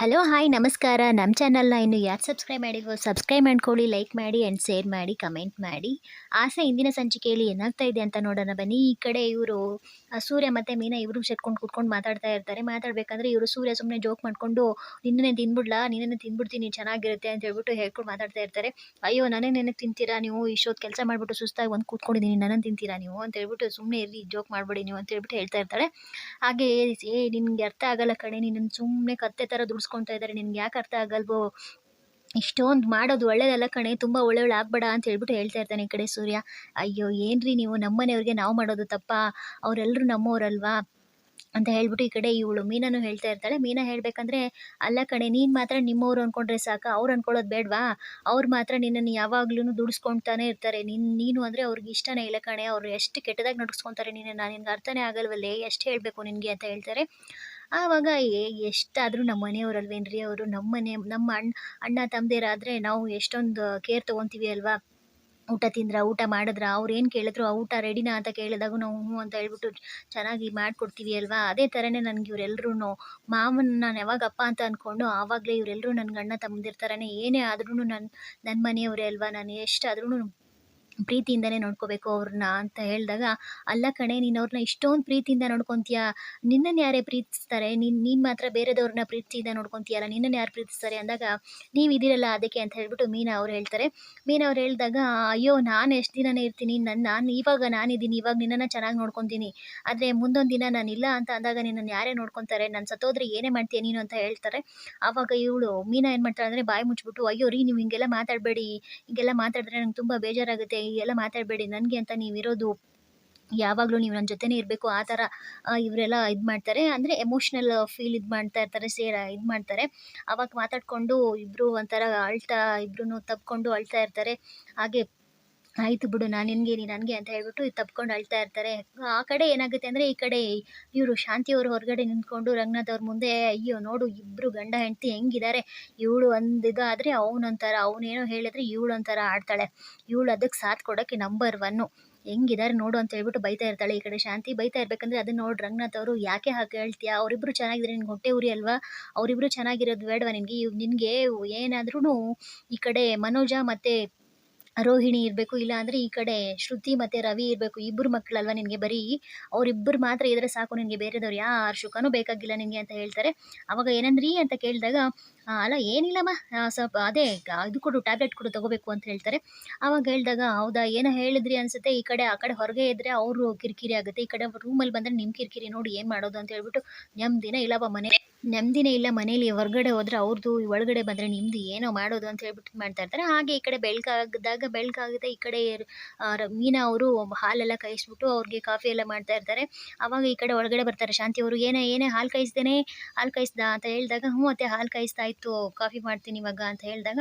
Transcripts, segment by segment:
Hello, hi, ನಮಸ್ಕಾರ. ನಮ್ಮ ಚಾನಲ್ನ ಇನ್ನು ಯಾರು ಸಬ್ಸ್ಕ್ರೈಬ್ ಮಾಡಿಲ್ವೋ ಸಬ್ಸ್ಕ್ರೈಬ್ ಮಾಡ್ಕೊಳ್ಳಿ ಲೈಕ್ ಮಾಡಿ ಆ್ಯಂಡ್ ಶೇರ್ ಮಾಡಿ ಕಮೆಂಟ್ ಮಾಡಿ. ಆಸೆ ಇಂದಿನ ಸಂಚಿಕೆಯಲ್ಲಿ ಏನಾಗ್ತಾ ಇದೆ ಅಂತ ನೋಡೋಣ ಬನ್ನಿ. ಈ ಕಡೆ ಇವರು ಸೂರ್ಯ ಮತ್ತು ಮೀನಾ ಇವರು ಸೆಟ್ಕೊಂಡು ಕೂತ್ಕೊಂಡು ಮಾತಾಡ್ತಾ ಇರ್ತಾರೆ. ಮಾತಾಡಬೇಕಂದ್ರೆ ಇವರು ಸೂರ್ಯ ಸುಮ್ಮನೆ ಜೋಕ್ ಮಾಡಿಕೊಂಡು ನಿನ್ನೆ ತಿಂದ್ಬಿಡ್ಲಾ ನಿನ್ನೆ ತಿನ್ಬಿಡ್ತೀನಿ, ಚೆನ್ನಾಗಿರುತ್ತೆ ಅಂತ ಹೇಳ್ಬಿಟ್ಟು ಹೇಳ್ಕೊಂಡು ಮಾತಾಡ್ತಾ ಇರ್ತಾರೆ. ಅಯ್ಯೋ ನನಗೆ ನೆನಗೆ ತಿಂತೀರಾ ನೀವು? ಇಷ್ಟೊತ್ತು ಕೆಲಸ ಮಾಡಿಬಿಟ್ಟು ಸುಸ್ತಾಗಿ ಒಂದು ಕೂತ್ಕೊಂಡಿದ್ದೀನಿ ನನ್ನನ್ನು ತಿಂತೀರಾ ನೀವು? ಅಂತ ಹೇಳ್ಬಿಟ್ಟು ಸುಮ್ಮನೆ ಇರಲಿ ಜೋಕ್ ಮಾಡಬೇಡಿ ನೀವು ಅಂತ ಹೇಳ್ಬಿಟ್ಟು ಹೇಳ್ತಾ ಇರ್ತಾರೆ. ಹಾಗೆ, ಏ, ನಿನಗೆ ಅರ್ಥ ಆಗಲ್ಲ ಕಣೆ. ನಿನ್ನನ್ನು ಸುಮ್ಮನೆ ಕತ್ತೆ ಥರ ದುಡಿಸ್ಕೊತಾ ಇದ್ದಾರೆ ನಿನ್ಗೆ ಯಾಕೆ ಅರ್ಥ ಆಗಲ್ವೋ? ಇಷ್ಟೊಂದು ಮಾಡೋದು ಒಳ್ಳೇದಲ್ಲ ಕಣೆ. ತುಂಬ ಒಳ್ಳೆಯವಳು ಆಗ್ಬೇಡ ಅಂತ ಹೇಳ್ಬಿಟ್ಟು ಹೇಳ್ತಾ ಇರ್ತಾನೆ ಈ ಕಡೆ ಸೂರ್ಯ. ಅಯ್ಯೋ, ಏನ್ರಿ ನೀವು? ನಮ್ಮನೆಯವ್ರಿಗೆ ನಾವು ಮಾಡೋದು ತಪ್ಪಾ? ಅವರೆಲ್ಲರೂ ನಮ್ಮವರಲ್ವಾ ಅಂತ ಹೇಳ್ಬಿಟ್ಟು ಈ ಕಡೆ ಇವಳು ಮೀನನು ಹೇಳ್ತಾ ಇರ್ತಾಳೆ. ಮೀನಾ ಹೇಳ್ಬೇಕಂದ್ರೆ, ಅಲ್ಲ ಕಣೆ, ನೀನು ಮಾತ್ರ ನಿಮ್ಮವ್ರು ಅನ್ಕೊಂಡ್ರೆ ಸಾಕ. ಅವ್ರು ಅನ್ಕೊಳ್ಳೋದು ಬೇಡವಾ? ಅವ್ರು ಮಾತ್ರ ನಿನ್ನನ್ನು ಯಾವಾಗ್ಲೂ ದುಡಿಸ್ಕೊಳ್ತಾನೆ ಇರ್ತಾರೆ. ನಿನ್, ನೀನು ಅಂದರೆ ಅವ್ರಿಗೆ ಇಷ್ಟನೇ ಇಲ್ಲ ಕಣೆ. ಅವ್ರು ಎಷ್ಟು ಕೆಟ್ಟದಾಗಿ ನಡ್ಸ್ಕೊತಾರೆ ನಿನ್ನ. ನಿನ್ಗೆ ಅರ್ಥನೇ ಆಗಲ್ವಲ್ಲೇ? ಎಷ್ಟು ಹೇಳಬೇಕು ನಿನಗೆ ಅಂತ ಹೇಳ್ತಾರೆ. ಆವಾಗ ಎಷ್ಟಾದರೂ ನಮ್ಮ ಮನೆಯವರಲ್ವೇನ್ರಿ ಅವರು? ನಮ್ಮ ಮನೆ, ನಮ್ಮ ಅಣ್ಣ ಅಣ್ಣ ತಮ್ಮದೇರಾದರೆ ನಾವು ಎಷ್ಟೊಂದು ಕೇರ್ ತೊಗೊತೀವಿ ಅಲ್ವಾ? ಊಟ ತಿಂದ್ರ, ಊಟ ಮಾಡಿದ್ರ, ಅವ್ರು ಏನು ಕೇಳಿದ್ರು ಆ ಊಟ ರೆಡಿನಾ ಅಂತ ಕೇಳಿದಾಗ ನಾವು ಹ್ಞೂ ಅಂತ ಹೇಳ್ಬಿಟ್ಟು ಚೆನ್ನಾಗಿ ಮಾಡಿಕೊಡ್ತೀವಿ ಅಲ್ವಾ? ಅದೇ ಥರನೇ ನನಗೆ ಇವರೆಲ್ಲರೂ ಮಾವನ ನಾನು ಯಾವಾಗ ಅಪ್ಪ ಅಂತ ಅಂದ್ಕೊಂಡು ಆವಾಗಲೇ ಇವರೆಲ್ಲರೂ ನನ್ನ ಅಣ್ಣ ತಮ್ಮದಿರ್ತಾರೆ ಏನೇ ಆದ್ರೂ ನನ್ನ ನನ್ನ ಮನೆಯವರೇ ಅಲ್ವಾ? ನಾನು ಎಷ್ಟಾದ್ರೂ ಪ್ರೀತಿಯಿಂದನೇ ನೋಡ್ಕೋಬೇಕು ಅವ್ರನ್ನ ಅಂತ ಹೇಳಿದಾಗ, ಅಲ್ಲ ಕಣೆ, ನೀನು ಅವ್ರನ್ನ ಇಷ್ಟೊಂದು ಪ್ರೀತಿಯಿಂದ ನೋಡ್ಕೊತೀಯ? ನಿನ್ನನ್ನು ಯಾರೇ ಪ್ರೀತಿಸ್ತಾರೆ? ನೀನು ನೀನು ಮಾತ್ರ ಬೇರೆದವ್ರನ್ನ ಪ್ರೀತಿಯಿಂದ ನೋಡ್ಕೊತೀಯಲ್ಲ? ನಿನ್ನನ್ನು ಯಾರು ಪ್ರೀತಿಸ್ತಾರೆ? ಅಂದಾಗ, ನೀವು ಇದ್ದೀರಲ್ಲ ಅದಕ್ಕೆ ಅಂತ ಹೇಳ್ಬಿಟ್ಟು ಮೀನಾ ಅವ್ರು ಹೇಳ್ತಾರೆ. ಮೀನಾ ಅವ್ರು ಹೇಳಿದಾಗ, ಅಯ್ಯೋ, ನಾನು ಎಷ್ಟು ದಿನನೇ ಇರ್ತೀನಿ ನನ್ನ ನಾನು ಇವಾಗ ನಾನಿದ್ದೀನಿ, ಇವಾಗ ನಿನ್ನನ್ನು ಚೆನ್ನಾಗಿ ನೋಡ್ಕೊತೀನಿ. ಆದರೆ ಮುಂದೊಂದು ದಿನ ನಾನು ಇಲ್ಲ ಅಂತ ಅಂದಾಗ ನಿನ್ನನ್ನು ಯಾರೇ ನೋಡ್ಕೊತಾರೆ? ನಾನು ಸತ್ತೋದ್ರೆ ಏನೇ ಮಾಡ್ತೀಯ ನೀನು? ಅಂತ ಹೇಳ್ತಾರೆ. ಆವಾಗ ಇವಳು, ಮೀನಾ ಏನು ಮಾಡ್ತಾಳೆ ಅಂದರೆ ಬಾಯಿ ಮುಚ್ಚಿಬಿಟ್ಟು ಅಯ್ಯೋ ರೀ, ನೀವು ಹಿಂಗೆಲ್ಲ ಮಾತಾಡಬೇಡಿ. ಹಿಂಗೆಲ್ಲ ಮಾತಾಡಿದ್ರೆ ನಂಗೆ ತುಂಬ ಬೇಜಾರಾಗುತ್ತೆ. ಎಲ್ಲ ಮಾತಾಡಬೇಡಿ. ನನಗೆ ಅಂತ ನೀವಿರೋದು ಯಾವಾಗಲೂ ನೀವು ನನ್ನ ಜೊತೆನೇ ಇರಬೇಕು. ಆ ಥರ ಇವರೆಲ್ಲ ಇದು ಮಾಡ್ತಾರೆ. ಅಂದರೆ ಎಮೋಷ್ನಲ್ ಫೀಲ್ ಇದು ಮಾಡ್ತಾ ಇರ್ತಾರೆ ಸೇರ ಇದು ಮಾಡ್ತಾರೆ. ಅವಾಗ ಮಾತಾಡಿಕೊಂಡು ಇಬ್ಬರು ಒಂಥರ ಅಳ್ತಾ ಇಬ್ಬರೂ ತಬ್ಕೊಂಡು ಅಳ್ತಾ ಇರ್ತಾರೆ. ಹಾಗೆ ಆಯಿತು ಬಿಡು, ನಾನು ನಿನಗೆ ನೀನು ನನಗೆ ಅಂತ ಹೇಳ್ಬಿಟ್ಟು ತಪ್ಕೊಂಡು ಅಳ್ತಾ ಇರ್ತಾರೆ. ಆ ಕಡೆ ಏನಾಗುತ್ತೆ ಅಂದರೆ ಈ ಕಡೆ ಇವರು ಶಾಂತಿಯವರು ಹೊರಗಡೆ ನಿಂತ್ಕೊಂಡು ರಂಗನಾಥ್ ಅವ್ರ ಮುಂದೆ, ಅಯ್ಯೋ ನೋಡು ಇಬ್ಬರು ಗಂಡ ಹೆಂಡತಿ ಹೆಂಗಿದ್ದಾರೆ ಇವಳು ಒಂದು ಇದಾದರೆ ಅವನೊಂಥರ ಅವನೇನೋ ಹೇಳಿದ್ರೆ ಇವಳು ಒಂಥರ ಆಡ್ತಾಳೆ. ಇವಳು ಅದಕ್ಕೆ ಸಾಥ್ ಕೊಡೋಕ್ಕೆ ನಂಬರ್ ಒನ್ನು ಹೆಂಗಿದ್ದಾರೆ ನೋಡು ಅಂತ ಹೇಳ್ಬಿಟ್ಟು ಬೈತಾ ಇರ್ತಾಳೆ ಈ ಕಡೆ ಶಾಂತಿ. ಬೈತಾ ಇರ್ಬೇಕಂದ್ರೆ ಅದನ್ನ ನೋಡಿ ರಂಗನಾಥ್ ಅವರು ಯಾಕೆ ಹಾಕಿ ಹೇಳ್ತೀಯಾ? ಅವರಿಬ್ರು ಚೆನ್ನಾಗಿದ್ರೆ ನಿನ್ಗೆ ಹೊಟ್ಟೆ ಉರಿ ಅಲ್ವಾ? ಅವರಿಬ್ರು ಚೆನ್ನಾಗಿರೋದು ಬೇಡವಾ ನಿನಗೆ? ನಿನಗೆ ಏನಾದ್ರೂ ಈ ಕಡೆ ಮನೋಜ ಮತ್ತು ರೋಹಿಣಿ ಇರಬೇಕು, ಇಲ್ಲ ಅಂದರೆ ಈ ಕಡೆ ಶ್ರುತಿ ಮತ್ತು ರವಿ ಇರಬೇಕು ಇಬ್ಬರು ಮಕ್ಕಳಲ್ವ ನಿನಗೆ ಬರೀ? ಅವರಿಬ್ಬರು ಮಾತ್ರ ಇದ್ರೆ ಸಾಕು ನಿನಗೆ, ಬೇರೆದವ್ರು ಯಾರು ಸುಖನೂ ಬೇಕಾಗಿಲ್ಲ ನಿನಗೆ ಅಂತ ಹೇಳ್ತಾರೆ. ಅವಾಗ ಏನಂದ್ರಿ ಅಂತ ಕೇಳಿದಾಗ ಅಲ್ಲ, ಏನಿಲ್ಲಮ್ಮ ಸ್ವಲ್ಪ ಅದೇ, ಇದು ಕೊಡು ಟ್ಯಾಬ್ಲೆಟ್ ಕೊಡು, ತಗೋಬೇಕು ಅಂತ ಹೇಳ್ತಾರೆ. ಆವಾಗ ಹೇಳಿದಾಗ, ಹೌದಾ, ಏನೋ ಹೇಳಿದ್ರಿ ಅನ್ಸುತ್ತೆ, ಈ ಕಡೆ, ಆ ಕಡೆ ಹೊರಗೆ ಇದ್ದರೆ ಅವರು ಕಿರಿಕಿರಿ ಆಗುತ್ತೆ, ಈ ಕಡೆ ರೂಮಲ್ಲಿ ಬಂದರೆ ನಿಮ್ಮ ಕಿರಿಕಿರಿ ನೋಡಿ ಏನು ಮಾಡೋದು ಅಂತ ಹೇಳ್ಬಿಟ್ಟು ನೆಮ್ಮದಿನ ಇಲ್ಲವ ಮನೆ ನೆಮ್ಮದಿನೇ ಇಲ್ಲ, ಮನೇಲಿ ಹೊರಗಡೆ ಹೋದ್ರೆ ಅವ್ರದ್ದು ಒಳಗಡೆ ಬಂದರೆ ನಿಮ್ಮದು ಏನೋ ಮಾಡೋದು ಅಂತ ಹೇಳ್ಬಿಟ್ಟು ಮಾಡ್ತಾ ಇರ್ತಾರೆ. ಹಾಗೆ ಈ ಕಡೆ ಬೆಳಕಾಗದಾಗ ಬೆಳಕಾಗುತ್ತೆ ಈ ಕಡೆ ಮೀನಾ ಅವರು ಹಾಲೆಲ್ಲ ಕಾಯಿಸ್ಬಿಟ್ಟು ಅವ್ರಿಗೆ ಕಾಫಿ ಎಲ್ಲ ಮಾಡ್ತಾ ಇರ್ತಾರೆ. ಆವಾಗ ಈ ಕಡೆ ಒಳಗಡೆ ಬರ್ತಾರೆ ಶಾಂತಿ ಅವರು, ಏನೇ ಏನೇ ಹಾಲು ಕಾಯಿಸ್ದೇನೆ, ಹಾಲು ಕಾಯಿಸ್ದ ಅಂತ ಹೇಳಿದಾಗ, ಹ್ಞೂ ಮತ್ತೆ ಹಾಲು ಕಾಯಿಸ್ತಾ ಇತ್ತು, ಕಾಫಿ ಮಾಡ್ತೀನಿ ಇವಾಗ ಅಂತ ಹೇಳಿದಾಗ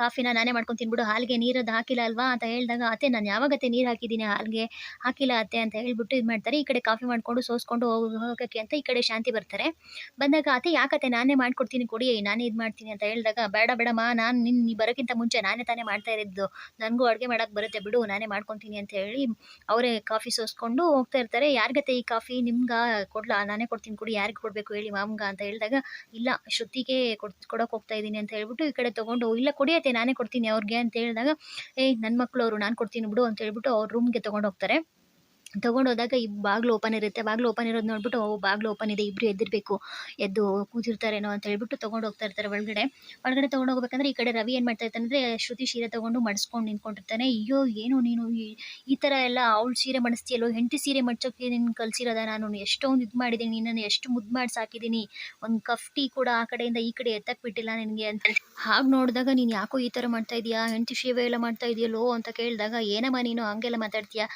ಕಾಫಿನ ನಾನೇ ಮಾಡ್ಕೊಂಡು ತಿನ್ಬಿಡು, ಹಾಲಿಗೆ ನೀರದ್ದು ಹಾಕಿಲ್ಲ ಅಲ್ವಾ ಅಂತ ಹೇಳಿದಾಗ, ಅತ್ತೆ, ನಾನು ಯಾವಾಗತ್ತೆ ನೀರು ಹಾಕಿದ್ದೀನಿ, ಹಾಲಿಗೆ ಹಾಕಿಲ್ಲ ಅತ್ತೆ ಅಂತ ಹೇಳ್ಬಿಟ್ಟು ಇದು ಮಾಡ್ತಾರೆ. ಈ ಕಡೆ ಕಾಫಿ ಮಾಡಿಕೊಂಡು ಸೋಸ್ಕೊಂಡು ಹೋಗೋಕ್ಕೆ ಅಂತ ಈ ಕಡೆ ಶಾಂತಿ ಬರ್ತಾರೆ. ಬಂದಾಗ, ಅತ್ತೆ, ಯಾಕತ್ತೆ, ನಾನೇ ಮಾಡ್ಕೊಡ್ತೀನಿ, ಕೊಡಿ, ನಾನೇ ಇದು ಮಾಡ್ತೀನಿ ಅಂತ ಹೇಳಿದಾಗ, ಬೇಡ, ಬೇಡಮ್ಮ, ನಾನು ನಿನ್ನ ಬರೋಕ್ಕಿಂತ ಮುಂಚೆ ನಾನೇ ತಾನೇ ಮಾಡ್ತಾ ಇರೋದು. ನನಗೂ ಅಡುಗೆ ಮಾಡೋಕ್ಕೆ ಬರುತ್ತೆ, ಬಿಡು, ನಾನೇ ಮಾಡ್ಕೊತೀನಿ ಅಂತ ಹೇಳಿ ಅವರೇ ಕಾಫಿ ಸೋಸ್ಕೊಂಡು ಹೋಗ್ತಾ ಇರ್ತಾರೆ. ಯಾರಿಗತ್ತೆ ಈ ಕಾಫಿ? ನಿಮ್ಗೆ ಕೊಡ್ಲಾ? ನಾನೇ ಕೊಡ್ತೀನಿ, ಕೊಡಿ, ಯಾರಿಗೆ ಕೊಡಬೇಕು ಹೇಳಿ ಮಾಮ್ಗ? ಅಂತ ಹೇಳಿದಾಗ, ಇಲ್ಲ, ಶ್ರುತಿಗೆ ಕೊಡ್, ಕೊಡೋಕೆ ಹೋಗ್ತಾ ಇದ್ದೀನಿ ಅಂತ ಹೇಳ್ಬಿಟ್ಟು ಈ ಕಡೆ ತೊಗೊಂಡು ಇಲ್ಲ ಕೊಡಿಯತ್ತೆ ನಾನೇ ಕೊಡ್ತೀನಿ ಅವ್ರಿಗೆ ಅಂತ ಹೇಳಿದಾಗ, ಏಯ್ ನನ್ನ ಮಕ್ಕಳು ಅವರು ನಾನು ಕೊಡ್ತೀನಿ ಬಿಡು ಅಂತ ಹೇಳ್ಬಿಟ್ಟು ಅವ್ರ ರೂಮ್ಗೆ ತೊಗೊಂಡು ಹೋಗ್ತಾರೆ ತೊಗೊಂಡು ಹೋದಾಗ ಈ ಬಾಗಿಲು ಓಪನ್ ಇರುತ್ತೆ. ಬಾಗಿಲು ಓಪನ್ ಇರೋದು ನೋಡ್ಬಿಟ್ಟು, ಓ, ಬಾಗಿಲು ಓಪನ್ ಇದೆ ಇಬ್ಬರು ಎದ್ದಿರಬೇಕು, ಎದ್ದು ಕೂತಿರ್ತಾರೇನೋ ಅಂತ ಹೇಳ್ಬಿಟ್ಟು ತೊಗೊಂಡು ಹೋಗ್ತಾ ಇರ್ತಾರೆ ಒಳಗಡೆ. ಒಳಗಡೆ ತೊಗೊಂಡು ಹೋಗ್ಬೇಕಂದ್ರೆ ಈ ಕಡೆ ರವಿ ಏನು ಮಾಡ್ತಾ ಇರ್ತಾನೆ ಶ್ರುತಿ ಸೀರೆ ತೊಗೊಂಡು ಮಡಿಸ್ಕೊಂಡು ನಿಂತ್ಕೊಂಡಿರ್ತಾನೆ. ಅಯ್ಯೋ, ಏನು ನೀನು ಈ ಥರ ಎಲ್ಲ ಅವಳು ಸೀರೆ ಮಡಿಸ್ತೀಯಲ್ಲೋ, ಹೆಂಡತಿ ಸೀರೆ ಮಡ್ಸೋಕ್ಕೆ ನಿನ್ನ ಕಲಿಸಿರೋದ ನಾನು? ಎಷ್ಟೊಂದು ಇದು ಮಾಡಿದ್ದೀನಿ ನಿನ್ನನ್ನು ಎಷ್ಟು ಮುದ್ದು ಮಾಡಿ ಸಾಕಿದ್ದೀನಿ ಒಂದು ಕಫ್ಟಿ ಕೂಡ ಆ ಕಡೆಯಿಂದ ಈ ಕಡೆ ಎತ್ತಕ್ಕೆ ಬಿಟ್ಟಿಲ್ಲ ನಿನಗೆ ಅಂತ. ಹಾಗೆ ನೋಡಿದಾಗ ನೀನು ಯಾಕೋ ಈ ಥರ ಮಾಡ್ತಾ ಇದೀಯಾ? ಹೆಂಡತಿ ಸೇವೆ ಎಲ್ಲ ಮಾಡ್ತಾ ಇದೆಯಲ್ಲೋ ಅಂತ ಕೇಳಿದಾಗ, ಏನಮ್ಮ ನೀನು ಹಂಗೆಲ್ಲ ಮಾತಾಡ್ತೀಯಾ?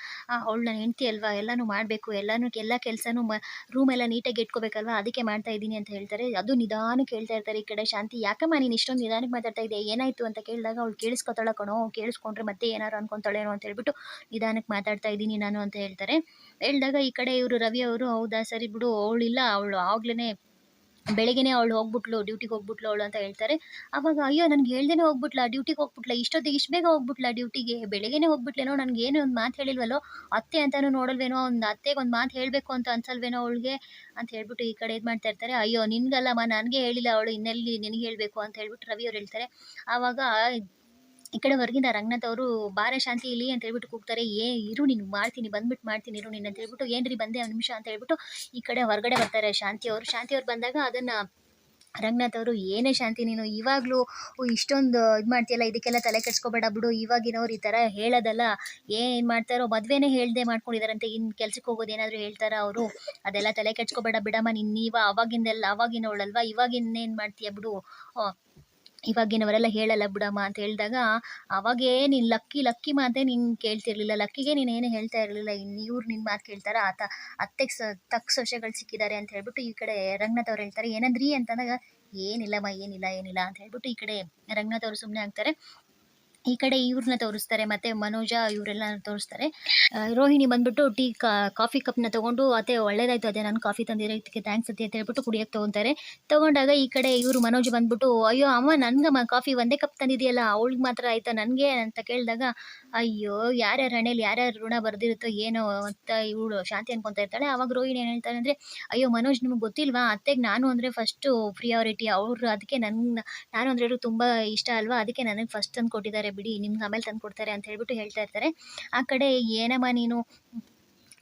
ಅವಳು ನನ್ನ ಹೆಂಡತಿ ಅಲ್ವಾ? ಎಲ್ಲನೂ ಮಾಡಬೇಕು. ಎಲ್ಲನೂ, ಎಲ್ಲ ಕೆಲಸನೂ ಮ ರೂಮೆಲ್ಲ ನೀಟಾಗಿ ಇಟ್ಕೋಬೇಕಲ್ವಾ? ಅದಕ್ಕೆ ಮಾಡ್ತಾ ಇದ್ದೀನಿ ಅಂತ ಹೇಳ್ತಾರೆ. ಅದು ನಿಧಾನಕ್ಕೆ ಹೇಳ್ತಾ ಇರ್ತಾರೆ ಈ ಕಡೆ. ಶಾಂತಿ, ಯಾಕಮ್ಮ ನೀನು ಇಷ್ಟೊಂದು ನಿಧಾನಕ್ಕೆ ಮಾತಾಡ್ತಾ ಇದ್ದೆ ಏನಾಯಿತು ಅಂತ ಕೇಳಿದಾಗ ಅವ್ಳು ಕೇಳಿಸ್ಕೊತಾಳ ಕಣೋ. ಕೇಳಿಸ್ಕೊಂಡ್ರೆ ಮತ್ತೆ ಏನಾರು ಅನ್ಕೊತಾಳೇನೋ ಅಂತ ಹೇಳ್ಬಿಟ್ಟು ನಿಧಾನಕ್ಕೆ ಮಾತಾಡ್ತಾ ಇದ್ದೀನಿ ನಾನು ಅಂತ ಹೇಳ್ತಾರೆ. ಹೇಳಿದಾಗ ಈ ಕಡೆ ಇವರು ರವಿ ಅವರು, ಹೌದಾ? ಸರಿ ಬಿಡು. ಅವಳಿಲ್ಲ. ಅವಳು ಆಗ್ಲೇ ಬೆಳಗ್ಗೆನೇ ಅವಳು ಹೋಗ್ಬಿಟ್ಲು ಡ್ಯೂಟಿಗೆ ಹೋಗ್ಬಿಟ್ಲು ಅವಳು ಅಂತ ಹೇಳ್ತಾರೆ. ಅವಾಗ ಅಯ್ಯೋ ನನಗೆ ಹೇಳ್ದೇನೆ ಹೋಗ್ಬಿಟ್ಲಾ ಡ್ಯೂಟಿಗೆ ಹೋಗ್ಬಿಟ್ಲ, ಇಷ್ಟೊತ್ತಿಗೆ ಇಷ್ಟು ಬೇಗ ಹೋಗ್ಬಿಟ್ಲಾ ಡ್ಯೂಟಿಗೆ ಬೆಳಗ್ಗೆನೇ ಹೋಗ್ಬಿಟ್ಲೇನೋ, ನನಗೆ ಏನು ಒಂದು ಮಾತು ಹೇಳಿಲ್ವಲ್ಲೋ, ಅತ್ತೆ ಅಂತಲೂ ನೋಡಲ್ವೇನೋ, ಒಂದು ಅತ್ತೆಗೆ ಒಂದು ಮಾತು ಹೇಳಬೇಕು ಅಂತ ಅನ್ಸಲ್ವೇನೋ ಅವಳಿಗೆ ಅಂತ ಹೇಳ್ಬಿಟ್ಟು ಈ ಕಡೆ ಇದು ಮಾಡ್ತಾ ಇರ್ತಾರೆ. ಅಯ್ಯೋ ನಿನ್ಗಲ್ಲಮ್ಮ, ನನಗೆ ಹೇಳಿಲ್ಲ ಅವಳು, ಇನ್ನೆಲ್ಲಿ ನಿನಗೆ ಹೇಳಬೇಕು ಅಂತ ಹೇಳ್ಬಿಟ್ಟು ರವಿ ಅವ್ರು ಹೇಳ್ತಾರೆ. ಆವಾಗ ಈ ಕಡೆ ಹೊರಗಿಂದ ರಂಗನಾಥ್ ಅವರು ಬಾರೆ ಶಾಂತಿ ಇಲ್ಲಿ ಅಂತ ಹೇಳ್ಬಿಟ್ಟು ಕೂಗ್ತಾರೆ. ಏ, ಇರು, ನೀನು ಮಾಡ್ತೀನಿ ಬಂದ್ಬಿಟ್ಟು ಮಾಡ್ತೀನಿ, ಇರು ನೀನು ಅಂತ ಹೇಳ್ಬಿಟ್ಟು, ಏನ್ರಿ ಬಂದೆ, ಒಂದು ನಿಮಿಷ ಅಂತ ಹೇಳ್ಬಿಟ್ಟು ಈ ಕಡೆ ಹೊರಗಡೆ ಬರ್ತಾರೆ ಶಾಂತಿ ಅವರು ಶಾಂತಿ ಅವ್ರು ಬಂದಾಗ ಅದನ್ನ ರಂಗನಾಥ್ ಅವರು ಏನೇ ಶಾಂತಿ ನೀನು, ಇವಾಗಲೂ ಇಷ್ಟೊಂದು ಇದು ಮಾಡ್ತೀಯಲ್ಲ, ಇದಕ್ಕೆಲ್ಲ ತಲೆ ಕೆಡ್ಸ್ಕೊಬೇಡ ಬಿಡು, ಇವಾಗಿನವ್ರು ಈ ಥರ ಹೇಳೋದಲ್ಲ. ಏನು ಮಾಡ್ತಾರೋ, ಮದುವೆನೇ ಹೇಳ್ದೆ ಮಾಡ್ಕೊಂಡಿದಾರಂತೆ. ಇನ್ನು ಕೆಲ್ಸಕ್ಕೆ ಹೋಗೋದು ಏನಾದರೂ ಹೇಳ್ತಾರ ಅವರು. ಅದೆಲ್ಲ ತಲೆ ಕೆಡ್ಸ್ಕೊಬೇಡ, ಬಿಡಮ್ಮ, ನೀನು ನೀವ, ಅವಾಗಿಂದೆಲ್ಲ, ಅವಾಗಿನವಳಲ್ವಾ, ಇವಾಗಿನ್ನೇನು ಮಾಡ್ತೀಯ ಬಿಡು. ಇವಾಗಿನವರೆಲ್ಲ ಹೇಳಲ್ಲ, ಬಿಡಮ್ಮ ಅಂತ ಹೇಳಿದಾಗ, ಅವಾಗೇ ನೀನು ಲಕ್ಕಿ ಲಕ್ಕಿ ಮಾತೇ ನೀನು ಕೇಳ್ತಿರ್ಲಿಲ್ಲ. ಲಕ್ಕಿಗೆ ನೀನು ಏನು ಹೇಳ್ತಾ ಇರಲಿಲ್ಲ. ಇನ್ನು ಇವ್ರು ನಿನ್ನ ಮಾತು ಕೇಳ್ತಾರ? ಆತ ಅತ್ತೆಗೆ ಸ, ತಕ್ಕ ಸೊಸೆಗಳು ಸಿಕ್ಕಿದ್ದಾರೆ ಅಂತ ಹೇಳ್ಬಿಟ್ಟು ಈ ಕಡೆ ರಂಗನಾಥ್ ಅವ್ರು ಹೇಳ್ತಾರೆ. ಏನಂದ್ರಿ ಅಂತಂದಾಗ, ಏನಿಲ್ಲಮ್ಮ, ಏನಿಲ್ಲ ಏನಿಲ್ಲ ಅಂತ ಹೇಳ್ಬಿಟ್ಟು ಈ ಕಡೆ ರಂಗನಾಥ್ ಅವರು ಸುಮ್ಮನೆ ಆಗ್ತಾರೆ. ಈ ಕಡೆ ಇವ್ರನ್ನ ತೋರಿಸ್ತಾರೆ, ಮತ್ತೆ ಮನೋಜ ಇವರೆಲ್ಲ ತೋರಿಸ್ತಾರೆ. ರೋಹಿಣಿ ಬಂದ್ಬಿಟ್ಟು ಟೀ ಕಾಫಿ ಕಪ್ನ ತಗೊಂಡು, ಅತ್ತೆ ಒಳ್ಳೇದಾಯ್ತು ಅದೇ ನಾನು ಕಾಫಿ ತಂದಿರೋದಕ್ಕೆ ಥ್ಯಾಂಕ್ಸ್ ಅತ್ತೆ ಅಂತ ಹೇಳ್ಬಿಟ್ಟು ಕುಡಿಯಕ್ಕೆ ತೊಗೊತಾರೆ. ತಗೊಂಡಾಗ ಈ ಕಡೆ ಇವರು ಮನೋಜ್ ಬಂದ್ಬಿಟ್ಟು, ಅಯ್ಯೋ, ಅಮ್ಮ ನನಗೆ ಕಾಫಿ ಒಂದೇ ಕಪ್ ತಂದಿದೆಯಲ್ಲ, ಅವಳಿಗೆ ಮಾತ್ರ ಆಯ್ತಾ, ನನಗೆ? ಅಂತ ಕೇಳಿದಾಗ ಅಯ್ಯೋ, ಯಾರ್ಯಾರ ಹಣೆಯಲ್ಲಿ ಯಾರ್ಯಾರ ಋಣ ಬರ್ದಿರುತ್ತೋ ಏನೋ ಅಂತ ಇವಳು ಶಾಂತಿ ಅನ್ಕೊಂತ ಇರ್ತಾಳೆ. ಅವಾಗ ರೋಹಿಣಿ ಏನು ಹೇಳ್ತಾಳೆ ಅಂದರೆ, ಅಯ್ಯೋ ಮನೋಜ್ ನಿಮ್ಗೆ ಗೊತ್ತಿಲ್ವಾ? ಅತ್ತೆಗೆ ನಾನು ಅಂದರೆ ಫಸ್ಟು ಪ್ರಿಯಾರಿಟಿ ಅವರು ಅದಕ್ಕೆ ನನ್ನ ನಾನು ಅಂದ್ರೆ ತುಂಬಾ ತುಂಬ ಇಷ್ಟ ಅಲ್ವಾ? ಅದಕ್ಕೆ ನನಗೆ ಫಸ್ಟ್ ತಂದು ಕೊಟ್ಟಿದ್ದಾರೆ ಬಿಡಿ, ನಿಮ್ಗೆ ಆಮೇಲೆ ತಂದು ಕೊಡ್ತಾರೆ ಅಂತ ಹೇಳ್ಬಿಟ್ಟು ಹೇಳ್ತಾ ಇರ್ತಾರೆ. ಆ ಕಡೆ, ಏನಮ್ಮ ನೀನು?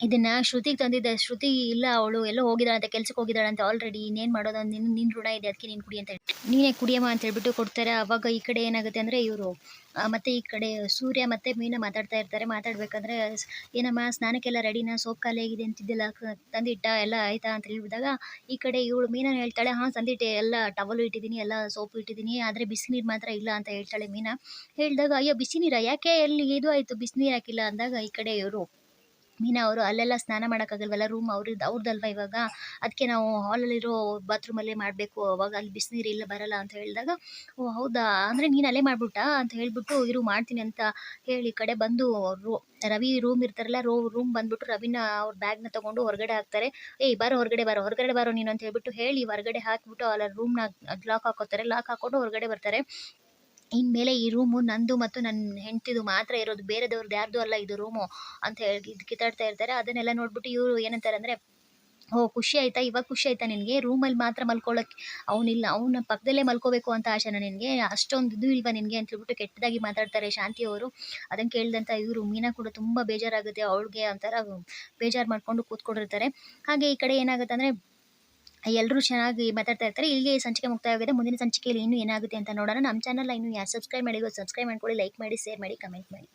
ಇದನ್ನ ಶ್ರುತಿಗೆ ತಂದಿದ್ದೆ, ಶ್ರುತಿ ಇಲ್ಲ ಅವಳು, ಎಲ್ಲೋ ಅಂತ, ಕೆಲ್ಸಕ್ಕೆ ಅಂತ ಆಲ್ರೆಡಿ ಇನ್ನೇನು ಮಾಡೋದು? ನಿನ್ನ ನಿನ್ನ ಋಣ ಇದೆ ಅದಕ್ಕೆ ನೀನು ಕುಡಿ ಅಂತ ಹೇಳಿ. ನೀನೇ ಕುಡಿಯಮ್ಮ ಅಂತ ಹೇಳ್ಬಿಟ್ಟು ಕೊಡ್ತಾರೆ. ಅವಾಗ ಈ ಕಡೆ ಏನಾಗುತ್ತೆ ಅಂದರೆ ಇವರು ಮತ್ತೆ ಈ ಕಡೆ ಸೂರ್ಯ ಮತ್ತೆ ಮೀನಾ ಮಾತಾಡ್ತಾ ಇರ್ತಾರೆ. ಮಾತಾಡ್ಬೇಕಂದ್ರೆ, ಏನಮ್ಮ, ಸ್ನಾನಕ್ಕೆಲ್ಲ ರೆಡಿನ ಸೋಪ್ ಖಾಲಿ ಆಗಿದೆ ಅಂತಿದ್ದಿಲ್ಲ ತಂದಿಟ್ಟ, ಎಲ್ಲ ಆಯ್ತಾ ಅಂತ ಹೇಳಿದಾಗ ಈ ಕಡೆ ಇವಳು ಮೀನಾ ಹೇಳ್ತಾಳೆ, ಹಾಂ, ಸಂದಿಟ್ಟೆ, ಎಲ್ಲ ಟವಲು ಇಟ್ಟಿದ್ದೀನಿ, ಎಲ್ಲ ಸೋಪು ಇಟ್ಟಿದ್ದೀನಿ, ಆದರೆ ಬಿಸಿನೀರು ಮಾತ್ರ ಇಲ್ಲ ಅಂತ ಹೇಳ್ತಾಳೆ ಮೀನಾ. ಹೇಳಿದಾಗ, ಅಯ್ಯೋ ಬಿಸಿನೀರ ಯಾಕೆ ಎಲ್ಲಿ ಇದು ಆಯಿತು? ಬಿಸಿನೀರು ಹಾಕಿಲ್ಲ? ಅಂದಾಗ ಈ ಕಡೆ ಇವರು ಮೀನಾ ಅವರು ಅಲ್ಲೆಲ್ಲ ಸ್ನಾನ ಮಾಡೋಕ್ಕಾಗಲ್ವಲ್ಲ? ರೂಮ್ ಅವ್ರದ್ದು ಅವ್ರದ್ದಲ್ವ ಇವಾಗ? ಅದಕ್ಕೆ ನಾವು ಹಾಲಲ್ಲಿರೋ ಬಾತ್ರೂಮಲ್ಲೇ ಮಾಡಬೇಕು, ಅವಾಗ ಅಲ್ಲಿ ಬಿಸಿನೀರು ಇಲ್ಲ, ಬರಲ್ಲ ಅಂತ ಹೇಳಿದಾಗ, ಓ ಹೌದಾ? ಅಂದರೆ ನೀನು ಅಲ್ಲೇ ಮಾಡ್ಬಿಟ್ಟಾ ಅಂತ ಹೇಳಿಬಿಟ್ಟು, ಇರು ಮಾಡ್ತೀನಿ ಅಂತ ಹೇಳಿ ಕಡೆ ಬಂದು ರವಿ ರೂಮ್ ಇರ್ತಾರಲ್ಲ, ರೋ ರೂಮ್ ಬಂದ್ಬಿಟ್ಟು ರವಿನ ಅವ್ರ ಬ್ಯಾಗ್ನ ತೊಗೊಂಡು ಹೊರಗಡೆ ಹಾಕ್ತಾರೆ. ಏಯ್ ಬಾರೋ, ಹೊರಗಡೆ ಬಾರೋ ಹೊರಗಡೆ ಬಾರೋ ನೀನು ಅಂತ ಹೇಳ್ಬಿಟ್ಟು ಹೇಳಿ, ಹೊರಗಡೆ ಹಾಕ್ಬಿಟ್ಟು ಅಲ್ಲ ರೂಮ್ನ ಲಾಕ್ ಹಾಕೋತಾರೆ. ಲಾಕ್ ಹಾಕೊಂಡು ಹೊರಗಡೆ ಬರ್ತಾರೆ. ಇನ್ಮೇಲೆ ಈ ರೂಮು ನಂದು ಮತ್ತು ನನ್ನ ಹೆಂಡತಿದು ಮಾತ್ರ ಇರೋದು. ಬೇರೆದವ್ರದ್ದು ಯಾರ್ದು ಅಲ್ಲ ಇದು ರೂಮು ಅಂತ ಹೇಳಿ ಕಿತ್ತಾಡ್ತಾ ಇರ್ತಾರೆ. ಅದನ್ನೆಲ್ಲ ನೋಡ್ಬಿಟ್ಟು ಇವರು ಏನಂತಾರೆ ಅಂದರೆ, ಓ ಖುಷಿ ಆಯ್ತಾ? ಇವಾಗ ಖುಷಿ ಆಯ್ತಾ ನಿನಗೆ? ರೂಮಲ್ಲಿ ಮಾತ್ರ ಮಲ್ಕೊಳ್ಳೋಕ್ಕೆ ಅವನಿಲ್ಲ, ಅವನ ಪಕ್ಕದಲ್ಲೇ ಮಲ್ಕೋಬೇಕು ಅಂತ ಆಸೆನ ನಿನಗೆ. ಅಷ್ಟೊಂದು ಇದು ಇಲ್ವಾ ನಿನಗೆ ಅಂತ ಹೇಳ್ಬಿಟ್ಟು ಕೆಟ್ಟದಾಗಿ ಮಾತಾಡ್ತಾರೆ ಶಾಂತಿ ಅವರು. ಅದನ್ನು ಕೇಳಿದಂಥ ಇವರು ಮೀನಾ ಕೂಡ ತುಂಬ ಬೇಜಾರಾಗುತ್ತೆ. ಅವಳಿಗೆ ಒಂಥರ ಬೇಜಾರು ಮಾಡ್ಕೊಂಡು ಕೂತ್ಕೊಂಡಿರ್ತಾರೆ. ಹಾಗೆ ಈ ಕಡೆ ಏನಾಗುತ್ತೆ ಅಂದರೆ ಎಲ್ಲರೂ ಚೆನ್ನಾಗಿ ಮಾತಾಡ್ತಾ ಇರ್ತಾರೆ. ಇಲ್ಲಿಗೆ ಸಂಚಿಕೆ ಮುಕ್ತಾಯವಾಗಿದೆ. ಮುಂದಿನ ಸಂಚಿಕೆಯಲ್ಲಿ ಇನ್ನೂ ಏನಾಗುತ್ತೆ ಅಂತ ನೋಡೋಣ. ನಮ್ಮ ಚಾನಲ್ ಇನ್ನೂ ಯಾರು ಸಬ್ಸ್ಕ್ರೈಬ್ ಮಾಡಿ ಸಬ್ಸ್ಕ್ರೈಬ್ ಮಾಡ್ಕೊಳ್ಳಿ ಲೈಕ್ ಮಾಡಿ ಶೇರ್ ಮಾಡಿ ಕಮೆಂಟ್ ಮಾಡಿ.